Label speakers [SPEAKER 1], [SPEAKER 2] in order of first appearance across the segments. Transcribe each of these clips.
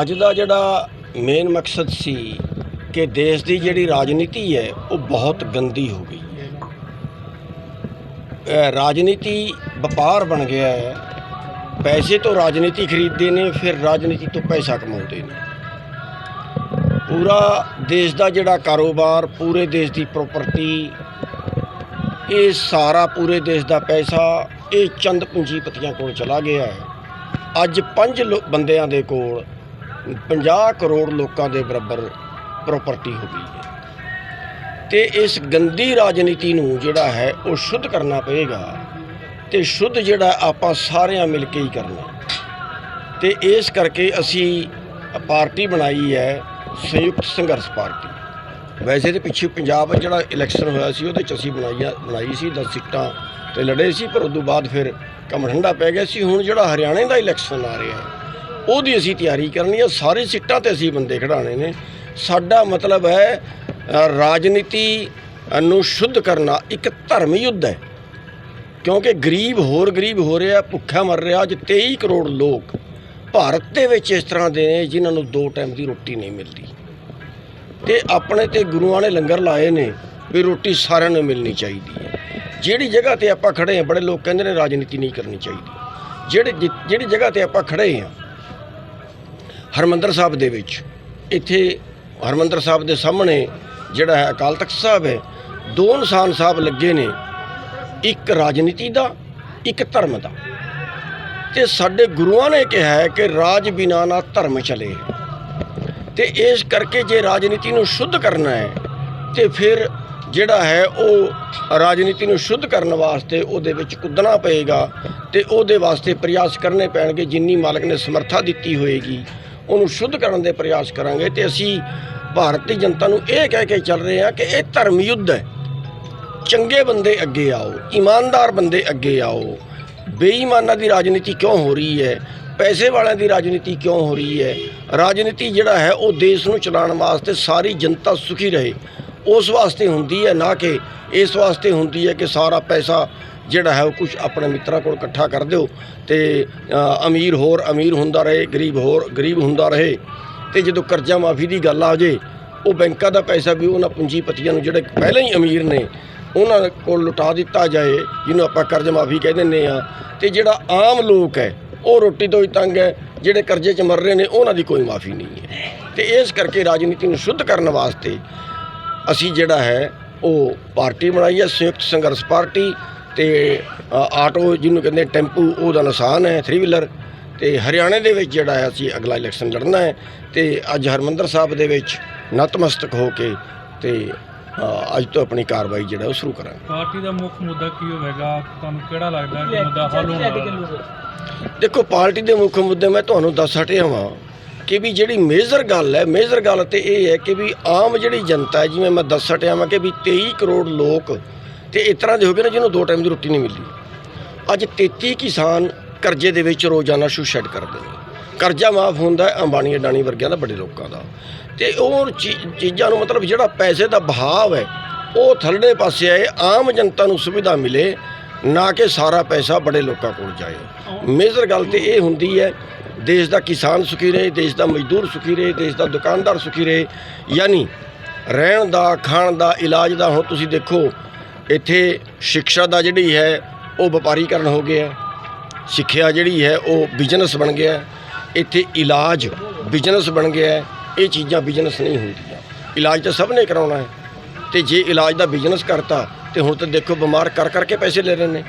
[SPEAKER 1] ਅੱਜ ਦਾ ਜਿਹੜਾ ਮੇਨ ਮਕਸਦ ਸੀ ਕਿ ਦੇਸ਼ ਦੀ ਜਿਹੜੀ ਰਾਜਨੀਤੀ ਹੈ, ਉਹ ਬਹੁਤ ਗੰਦੀ ਹੋ ਗਈ ਹੈ। ਰਾਜਨੀਤੀ ਵਪਾਰ ਬਣ ਗਿਆ ਹੈ। ਪੈਸੇ ਤੋਂ ਰਾਜਨੀਤੀ ਖਰੀਦਦੇ ਨੇ, ਫਿਰ ਰਾਜਨੀਤੀ ਤੋਂ ਪੈਸਾ ਕਮਾਉਂਦੇ ਨੇ। ਪੂਰਾ ਦੇਸ਼ ਦਾ ਜਿਹੜਾ ਕਾਰੋਬਾਰ, ਪੂਰੇ ਦੇਸ਼ ਦੀ ਪ੍ਰਾਪਰਟੀ ਇਹ ਸਾਰਾ ਪੂਰੇ ਦੇਸ਼ ਦਾ ਪੈਸਾ, ਇਹ ਚੰਦ ਪੂੰਜੀਪਤੀਆਂ ਕੋਲ ਚਲਾ ਗਿਆ ਹੈ। ਅੱਜ ਪੰਜ ਲੋ- ਬੰਦਿਆਂ ਦੇ ਕੋਲ 50 ਕਰੋੜ ਲੋਕਾਂ ਦੇ ਬਰਾਬਰ ਪ੍ਰਾਪਰਟੀ ਹੋ ਗਈ ਹੈ। ਤੇ ਇਸ ਗੰਦੀ ਰਾਜਨੀਤੀ ਨੂੰ ਜਿਹੜਾ ਹੈ ਉਹ ਸ਼ੁੱਧ ਕਰਨਾ ਪਏਗਾ ਤੇ ਸ਼ੁੱਧ ਜਿਹੜਾ ਆਪਾਂ ਸਾਰਿਆਂ ਮਿਲ ਕੇ ਹੀ ਕਰਨਾ। ਤੇ ਇਸ ਕਰਕੇ ਅਸੀਂ ਪਾਰਟੀ ਬਣਾਈ ਹੈ, ਸੰਯੁਕਤ ਸੰਘਰਸ਼ ਪਾਰਟੀ। ਵੈਸੇ ਤੇ ਪਿੱਛੇ ਪੰਜਾਬ ਜਿਹੜਾ ਇਲੈਕਸ਼ਨ ਹੋਇਆ ਸੀ, ਉਹਦੇ ਚ ਅਸੀਂ ਬਣਾਈਆ, ਬਣਾਈ ਸੀ 10 ਸੀਟਾਂ ਤੇ ਲੜੇ ਸੀ, ਪਰ ਉਦੋਂ ਬਾਅਦ ਫਿਰ ਕੰਮ ਠੰਡਾ ਪੈ ਗਿਆ ਸੀ। ਹੁਣ ਜਿਹੜਾ ਹਰਿਆਣੇ ਦਾ ਇਲੈਕਸ਼ਨ ਆ ਰਿਹਾ ਹੈ ਉਹਦੀ ਅਸੀਂ ਤਿਆਰੀ ਕਰਨੀ ਹੈ ਸਾਰੀ ਸੀਟਾਂ ਤੇ ਅਸੀਂ ਬੰਦੇ ਖੜਾਣੇ ਨੇ। ਸਾਡਾ ਮਤਲਬ ਹੈ ਰਾਜਨੀਤੀ ਨੂੰ ਸ਼ੁੱਧ ਕਰਨਾ ਇੱਕ ਧਰਮ ਯੁੱਧ ਹੈ। ਕਿਉਂਕਿ ਗਰੀਬ ਹੋਰ ਗਰੀਬ ਹੋ ਰਿਹਾ, ਭੁੱਖਾ ਮਰ ਰਿਹਾ, ਅੱਜ 23 ਕਰੋੜ ਲੋਕ ਭਾਰਤ ਦੇ ਵਿੱਚ ਇਸ ਤਰ੍ਹਾਂ ਦੇ ਨੇ ਜਿਨ੍ਹਾਂ ਨੂੰ ਦੋ ਟਾਈਮ ਦੀ ਰੋਟੀ ਨਹੀਂ ਮਿਲਦੀ। ਤੇ ਆਪਣੇ ਤੇ ਗੁਰੂਆਂ ਨੇ ਲੰਗਰ ਲਾਏ ਨੇ ਵੀ ਰੋਟੀ ਸਾਰਿਆਂ ਨੂੰ ਮਿਲਣੀ ਚਾਹੀਦੀ ਹੈ। ਜਿਹੜੀ ਜਗ੍ਹਾ ਤੇ ਆਪਾਂ ਖੜੇ ਹਾਂ, ਬੜੇ ਲੋਕ ਕਹਿੰਦੇ ਨੇ ਰਾਜਨੀਤੀ ਨਹੀਂ ਕਰਨੀ ਚਾਹੀਦੀ। ਜਿਹੜੇ ਜਿ- ਜਿਹੜੀ ਜਗ੍ਹਾ ਤੇ ਆਪਾਂ ਖੜੇ ਹਾਂ ਹਰਮੰਦਰ ਸਾਹਿਬ ਦੇ ਵਿੱਚ। ਇੱਥੇ ਹਰਮੰਦਰ ਸਾਹਿਬ ਦੇ ਸਾਹਮਣੇ ਜਿਹੜਾ ਹੈ ਅਕਾਲ ਤਖਤ ਸਾਹਿਬ ਹੈ, ਦੋ ਇਨਸਾਨ ਸਾਹਿਬ ਲੱਗੇ ਨੇ, ਇੱਕ ਰਾਜਨੀਤੀ ਦਾ, ਇੱਕ ਧਰਮ ਦਾ। ਤੇ ਸਾਡੇ ਗੁਰੂਆਂ ਨੇ ਕਿਹਾ ਹੈ ਕਿ ਰਾਜ ਬਿਨਾ ਨਾ ਧਰਮ ਚਲੇ। ਤੇ ਇਸ ਕਰਕੇ ਜੇ ਰਾਜਨੀਤੀ ਨੂੰ ਸ਼ੁੱਧ ਕਰਨਾ ਹੈ, ਤੇ ਫਿਰ ਜਿਹੜਾ ਹੈ ਉਹ ਰਾਜਨੀਤੀ ਨੂੰ ਸ਼ੁੱਧ ਕਰਨ ਵਾਸਤੇ ਉਹਦੇ ਵਿੱਚ ਕੁੱਦਣਾ ਪਏਗਾ ਤੇ ਉਹਦੇ ਵਾਸਤੇ ਪ੍ਰਯਾਸ ਕਰਨੇ ਪੈਣਗੇ ਜਿੰਨੀ ਮਾਲਕ ਨੇ ਸਮਰੱਥਾ ਦਿੱਤੀ ਹੋਏਗੀ। ਉਹਨੂੰ ਸ਼ੁੱਧ ਕਰਨ ਦੇ ਪ੍ਰਯਾਸ ਕਰਾਂਗੇ ਤੇ ਅਸੀਂ ਭਾਰਤ ਦੀ ਜਨਤਾ ਨੂੰ ਇਹ ਕਹਿ ਕੇ ਚੱਲ ਰਹੇ ਹਾਂ ਕਿ ਇਹ ਧਰਮ ਯੁੱਧ ਹੈ। ਚੰਗੇ ਬੰਦੇ ਅੱਗੇ ਆਓ, ਇਮਾਨਦਾਰ ਬੰਦੇ ਅੱਗੇ ਆਓ। ਬੇਈਮਾਨਾਂ ਦੀ ਰਾਜਨੀਤੀ ਕਿਉਂ ਹੋ ਰਹੀ ਹੈ? ਪੈਸੇ ਵਾਲਿਆਂ ਦੀ ਰਾਜਨੀਤੀ ਕਿਉਂ ਹੋ ਰਹੀ ਹੈ? ਰਾਜਨੀਤੀ ਜਿਹੜਾ ਹੈ, ਉਹ ਦੇਸ਼ ਨੂੰ ਚਲਾਉਣ ਵਾਸਤੇ ਸਾਰੀ ਜਨਤਾ ਸੁਖੀ ਰਹੇ। ਉਸ ਵਾਸਤੇ ਹੁੰਦੀ ਹੈ ਨਾ ਕਿ ਇਸ ਵਾਸਤੇ ਹੁੰਦੀ ਹੈ ਕਿ ਸਾਰਾ ਪੈਸਾ ਜਿਹੜਾ ਹੈ ਉਹ ਕੁਝ ਆਪਣੇ ਮਿੱਤਰਾਂ ਕੋਲ ਇਕੱਠਾ ਕਰ ਦਿਓ ਤੇ ਅਮੀਰ ਹੋਰ ਅਮੀਰ ਹੁੰਦਾ ਰਹੇ, ਗਰੀਬ ਹੋਰ ਗਰੀਬ ਹੁੰਦਾ ਰਹੇ। ਤੇ ਜਦੋਂ ਕਰਜ਼ਾ ਮਾਫੀ ਦੀ ਗੱਲ ਆ ਜੇ, ਉਹ ਬੈਂਕਾਂ ਦਾ ਪੈਸਾ ਵੀ ਉਹਨਾਂ ਪੂੰਜੀਪਤੀਆਂ ਨੂੰ ਜਿਹੜੇ ਪਹਿਲਾਂ ਹੀ ਅਮੀਰ ਨੇ, ਉਹਨਾਂ ਕੋਲ ਲੁਟਾ ਦਿੱਤਾ ਜਾਏ, ਜਿਹਨੂੰ ਆਪਾਂ ਕਰਜ਼ ਮਾਫੀ ਕਹਿ ਦਿੰਦੇ ਆ ਤੇ ਜਿਹੜਾ ਆਮ ਲੋਕ ਹੈ, ਉਹ ਰੋਟੀ ਤੋਂ ਹੀ ਤੰਗ ਹੈ, ਜਿਹੜੇ ਕਰਜ਼ੇ 'ਚ ਮਰ ਰਹੇ ਨੇ, ਉਹਨਾਂ ਦੀ ਕੋਈ ਮਾਫੀ ਨਹੀਂ ਹੈ। ਤੇ ਇਸ ਕਰਕੇ ਰਾਜਨੀਤੀ ਨੂੰ ਸ਼ੁੱਧ ਕਰਨ ਵਾਸਤੇ ਅਸੀਂ ਜਿਹੜਾ ਹੈ, ਉਹ ਪਾਰਟੀ ਬਣਾਈ ਹੈ, ਸੰਯੁਕਤ ਸੰਘਰਸ਼ ਪਾਰਟੀ। ਤੇ ਆਟੋ ਜਿਹਨੂੰ ਕਹਿੰਦੇ ਟੈਂਪੂ ਉਹਦਾ ਨਿਸ਼ਾਨ ਹੈ 3 ਵੀਲਰ ਤੇ ਹਰਿਆਣੇ ਦੇ ਵਿੱਚ ਜਿਹੜਾ ਹੈ ਅਸੀਂ ਅਗਲਾ ਇਲੈਕਸ਼ਨ ਲੜਨਾ ਹੈ। ਤੇ ਅੱਜ ਹਰਮੰਦਰ ਸਾਹਿਬ ਦੇ ਵਿੱਚ ਨਤਮਸਤਕ ਹੋ ਕੇ ਤੇ ਅੱਜ ਤੋਂ ਆਪਣੀ ਕਾਰਵਾਈ ਜਿਹੜਾ ਉਹ ਸ਼ੁਰੂ ਕਰਾਂਗੇ।
[SPEAKER 2] ਪਾਰਟੀ ਦਾ ਮੁੱਖ ਮੁੱਦਾ ਕੀ ਹੋਵੇਗਾ? ਤੁਹਾਨੂੰ ਕਿਹੜਾ ਲੱਗਦਾ ਕਿ ਮੁੱਦਾ ਹੱਲ ਹੋਣ ਵਾਲਾ
[SPEAKER 1] ਦੇਖੋ ਪਾਰਟੀ ਦੇ ਮੁੱਖ ਮੁੱਦੇ ਮੈਂ ਤੁਹਾਨੂੰ ਦੱਸ ਹਟਿਆ ਵਾਂ ਕਿ ਵੀ ਜਿਹੜੀ ਮੇਜਰ ਗੱਲ ਹੈ ਮੇਜਰ ਗੱਲ ਤੇ ਇਹ ਹੈ ਕਿ ਵੀ ਆਮ ਜਿਹੜੀ ਜਨਤਾ ਹੈ ਜਿਵੇਂ ਮੈਂ ਦੱਸ ਹਟਿਆ ਵਾਂ ਕਿ ਵੀ 23 ਕਰੋੜ ਲੋਕ ਤੇ ਇਸ ਤਰ੍ਹਾਂ ਦੇ ਹੋ ਗਏ ਨੇ ਜਿਹਨੂੰ ਦੋ ਟਾਈਮ ਦੀ ਰੋਟੀ ਨਹੀਂ ਮਿਲਦੀ। ਅੱਜ 33 ਕਿਸਾਨ ਕਰਜ਼ੇ ਦੇ ਵਿੱਚ ਰੋਜ਼ਾਨਾ ਸੁਸਾਈਡ ਕਰਦੇ ਨੇ। ਕਰਜ਼ਾ ਮਾਫ ਹੁੰਦਾ ਹੈ ਅੰਬਾਨੀ ਅਡਾਨੀ ਵਰਗਿਆਂ ਦਾ, ਬੜੇ ਲੋਕਾਂ ਦਾ। ਤੇ ਉਹ ਚੀ- ਚੀਜ਼ਾਂ ਨੂੰ ਮਤਲਬ ਜਿਹੜਾ ਪੈਸੇ ਦਾ ਬਹਾਵ ਹੈ, ਉਹ ਥੱਲੜੇ ਪਾਸੇ ਆਏ, ਆਮ ਜਨਤਾ ਨੂੰ ਸੁਵਿਧਾ ਮਿਲੇ, ਨਾ ਕਿ ਸਾਰਾ ਪੈਸਾ ਬੜੇ ਲੋਕਾਂ ਕੋਲ ਜਾਏ। ਮੇਜਰ ਗੱਲ ਤੇ ਇਹ ਹੁੰਦੀ ਹੈ, ਦੇਸ਼ ਦਾ ਕਿਸਾਨ ਸੁਖੀ ਰਹੇ, ਦੇਸ਼ ਦਾ ਮਜ਼ਦੂਰ ਸੁਖੀ ਰਹੇ, ਦੇਸ਼ ਦਾ ਦੁਕਾਨਦਾਰ ਸੁਖੀ ਰਹੇ। ਯਾਨੀ ਰਹਿਣ ਦਾ, ਖਾਣ ਦਾ, ਇਲਾਜ ਦਾ, ਹੁਣ ਤੁਸੀਂ ਦੇਖੋ ਇੱਥੇ ਸਿੱਖਿਆ ਦਾ ਜਿਹੜੀ ਹੈ, ਉਹ ਵਪਾਰੀਕਰਨ ਹੋ ਗਿਆ ਸਿੱਖਿਆ ਜਿਹੜੀ ਹੈ, ਉਹ ਬਿਜ਼ਨਸ ਬਣ ਗਿਆ ਇੱਥੇ ਇਲਾਜ ਬਿਜ਼ਨਸ ਬਣ ਗਿਆ ਇਹ ਚੀਜ਼ਾਂ ਬਿਜ਼ਨਸ ਨਹੀਂ ਹੁੰਦੀਆਂ। ਇਲਾਜ ਤਾਂ ਸਭ ਨੇ ਕਰਾਉਣਾ ਹੈ। ਤੇ ਜੇ ਇਲਾਜ ਦਾ ਬਿਜ਼ਨਸ ਕਰਤਾ, ਤੇ ਹੁਣ ਤਾਂ ਦੇਖੋ ਬਿਮਾਰ ਕਰ ਕਰਕੇ ਪੈਸੇ ਲੈ ਰਹੇ ਨੇ।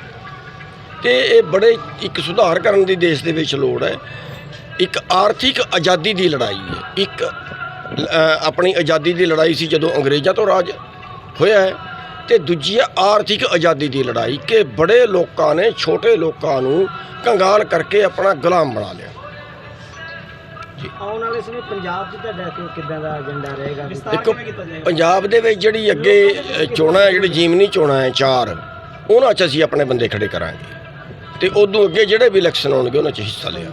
[SPEAKER 1] ਤੇ ਇਹ ਬੜੇ ਇੱਕ ਸੁਧਾਰ ਕਰਨ ਦੀ ਦੇਸ਼ ਦੇ ਵਿੱਚ ਲੋੜ ਹੈ। ਇੱਕ ਆਰਥਿਕ ਆਜ਼ਾਦੀ ਦੀ ਲੜਾਈ ਹੈ। ਇੱਕ ਆਪਣੀ ਆਜ਼ਾਦੀ ਦੀ ਲੜਾਈ ਸੀ ਜਦੋਂ ਅੰਗਰੇਜ਼ਾਂ ਤੋਂ ਰਾਜ ਹੋਇਆ ਹੈ। ਤੇ ਦੂਜੀ ਹੈ ਆਰਥਿਕ ਆਜ਼ਾਦੀ ਦੀ ਲੜਾਈ ਕਿ ਬੜੇ ਲੋਕਾਂ ਨੇ ਛੋਟੇ ਲੋਕਾਂ ਨੂੰ ਕੰਗਾਲ ਕਰਕੇ ਆਪਣਾ ਗੁਲਾਮ ਬਣਾ ਲਿਆ।
[SPEAKER 3] ਆਉਣ ਵਾਲੇ ਸਮੇਂ ਪੰਜਾਬ 'ਚ ਤੁਹਾਡਾ ਕਿ- ਕਿੱਦਾਂ ਦਾ ਏਜੰਡਾ ਰਹੇਗਾ?
[SPEAKER 1] ਦੇਖੋ ਪੰਜਾਬ ਦੇ ਵਿੱਚ ਜਿਹੜੀ ਅੱਗੇ ਚੋਣਾਂ ਹੈ ਜਿਹੜੀ ਜੀਵਨੀ ਚੋਣਾਂ ਹੈ ਚਾਰ ਉਹਨਾਂ 'ਚ ਅਸੀਂ ਆਪਣੇ ਬੰਦੇ ਖੜੇ ਕਰਾਂਗੇ। ਤੇ ਉਦੋਂ ਅੱਗੇ ਜਿਹੜੇ ਵੀ ਇਲੈਕਸ਼ਨ ਆਉਣਗੇ ਉਹਨਾਂ 'ਚ ਹਿੱਸਾ ਲਿਆ